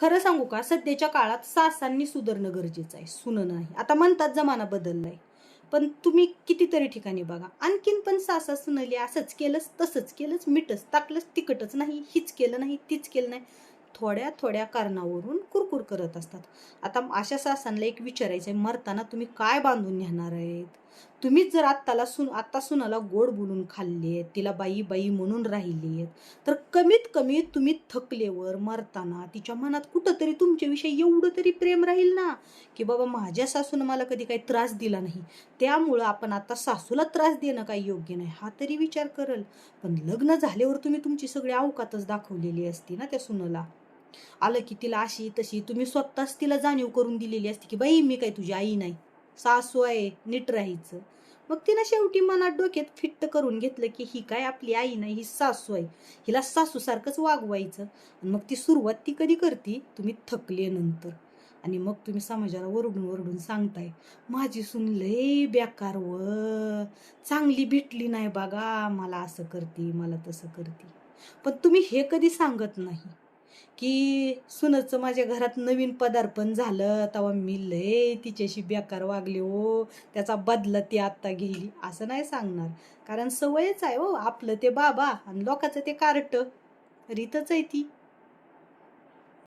खरं सांगू का? सध्याच्या काळात सासांनी सुधारणं गरजेचं आहे. सुनं नाही. आता म्हणतात जमाना बदललाय. पण तुम्ही कितीतरी ठिकाणी बघा. आणखीन पण सासा सुनली असंच केलंच तसंच केलंच. मिठच टाकलंच तिकटच नाही. हीच केलं नाही तीच केलं नाही. थोड्या थोड्या कारणावरून कुरकुर करत असतात. आता अशा सासांना एक विचारायचं आहे मरताना तुम्ही काय बांधून नेणार आहेत? तुम्हीच जर आत्ताला सुन आत्ता सुनाला गोड बोलून खाल्लेत तिला बाई बाई म्हणून राहिली आहेत तर कमीत कमी तुम्ही थकलेवर मरताना तिच्या मनात कुठंतरी तुमच्याविषयी एवढं तरी प्रेम राहील ना? की बाबा माझ्या सासूनं मला कधी काही त्रास दिला नाही. त्यामुळं आपण आता सासूला त्रास देणं काही योग्य नाही. हा तरी विचार करल. पण लग्न झाल्यावर तुम्ही तुमची सगळी अवकातच दाखवलेली असती ना त्या सुनला. आलं की तिला अशी तशी तुम्ही स्वतःच तिला जाणीव करून दिलेली असते की बाई मी काय तुझी आई नाही. सासू आहे नीट राहायचं. मग तिनं शेवटी मनात डोक्यात फिट्ट करून घेतलं की ही काय आपली आई नाही ही सासू आहे हिला सासूसारखंच वागवायचं. आणि मग ती सुरुवात ती कधी करते? तुम्ही थकले नंतर. आणि मग तुम्ही समाजाला ओरडून ओरडून सांगताय माझी सून लय बेकार व. चांगली भेटली नाही बघा मला असं करते मला तसं करते. पण तुम्ही हे कधी सांगत नाही. की सुनचं माझ्या घरात नवीन पदार्पण झालं तेव्हा मी लय तिच्याशी बेकार वागले हो. त्याचा बदला ती आत्ता गेली असं नाही सांगणार. कारण सवयच आहे हो आपलं ते बाबा आणि लोकांचं ते कार्ट. रीतच आहे ती.